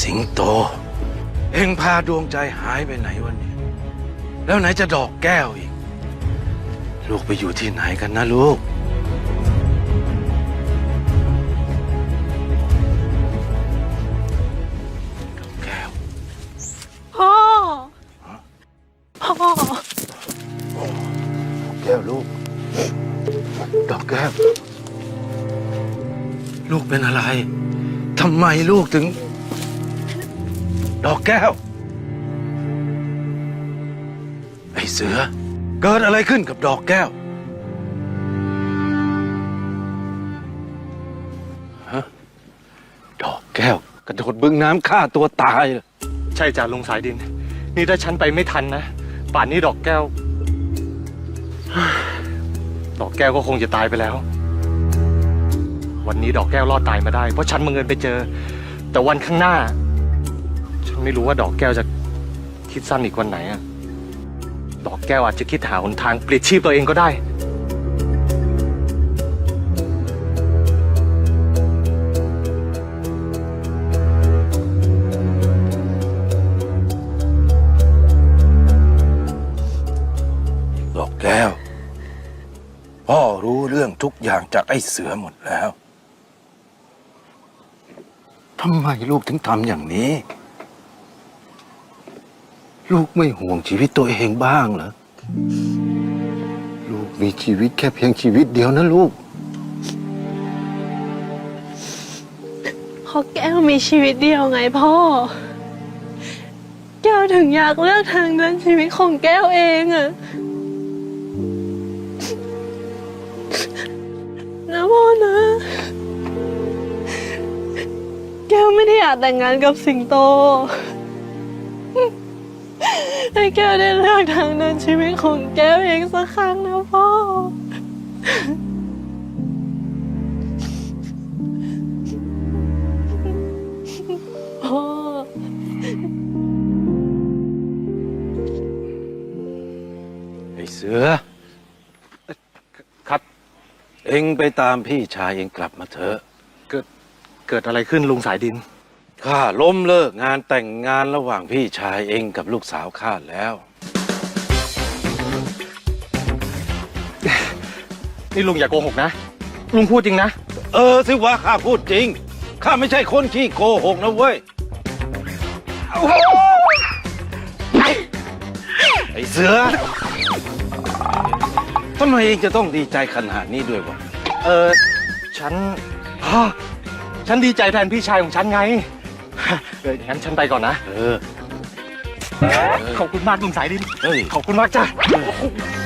สิงโต เอ็งพาดวงใจหายไปไหนวันนี้ แล้วไหนจะดอกแก้วอีก ลูกไปอยู่ที่ไหนกันนะลูก ดอกแก้ว พ่อ พ่อ แก้วลูก ดอกแก้ว ลูกเป็นอะไร ทำไมลูกถึง ดอกแก้ว ไอ้เสือ เกิดอะไรขึ้นกับดอกแก้วฮะดอกแก้ว กระโดดบึงน้ำฆ่าตัวตายเหรอใช่จ้ะลุงสายดิน นี่ถ้าฉันไปไม่ทันนะ ป่านนี้ดอกแก้ว ดอกแก้วก็คงจะตายไปแล้ว วันนี้ดอกแก้วรอดตายมาได้ เพราะฉันบังเอิญไปเจอ แต่วันข้างหน้า ฉันไม่รู้ว่าดอกแก้วจะคิดสั้นอีกวันไหนอะดอกแก้วอาจจะคิดหาหนทางเปลี่ยนชีพตัวเองก็ได้ ดอกแก้ว พ่อรู้เรื่องทุกอย่างจากไอ้เสือหมดแล้ว ทำไมลูกถึงทำอย่างนี้ ลูกไม่ห่วงชีวิตตัวเองบ้างเหรอ ลูกมีชีวิตแค่เพียงชีวิตเดียวนะลูก เพราะแก้วมีชีวิตเดียวไงพ่อ แก้วถึงอยากเลือกทางเดินชีวิตของแก้วเองอะนะพ่อนะ แก้วไม่ได้อยากแต่งงานกับสิงโต ให้แก้วได้เลือกทางเดินชีวิตของแก้วเองสักครั้งนะพ่อ พ่อ ไอ้เสือ ครับ เอ็งไปตามพี่ชายเองกลับมาเถอะ เกิด เกิดอะไรขึ้นลุงสายดิน ข้าล้มเลิกงานแต่งงานระหว่างพี่ชายเองกับลูกสาวข้าแล้ว นี่ลุงอย่าโกหกนะ ลุงพูดจริงนะ เออสิว่าข้าพูดจริง ข้าไม่ใช่คนขี้โกหกนะเว้ย ไอ้เสือทำไมเองจะต้องดีใจขนาดนี้ด้วยวะ เออ ฉันฮะฉันดีใจแทนพี่ชายของฉันไง เอองั้นฉันไปก่อนนะ เออ ขอบคุณมากลุงสายดิน เฮ้ย ขอบคุณมากจ้ะเออ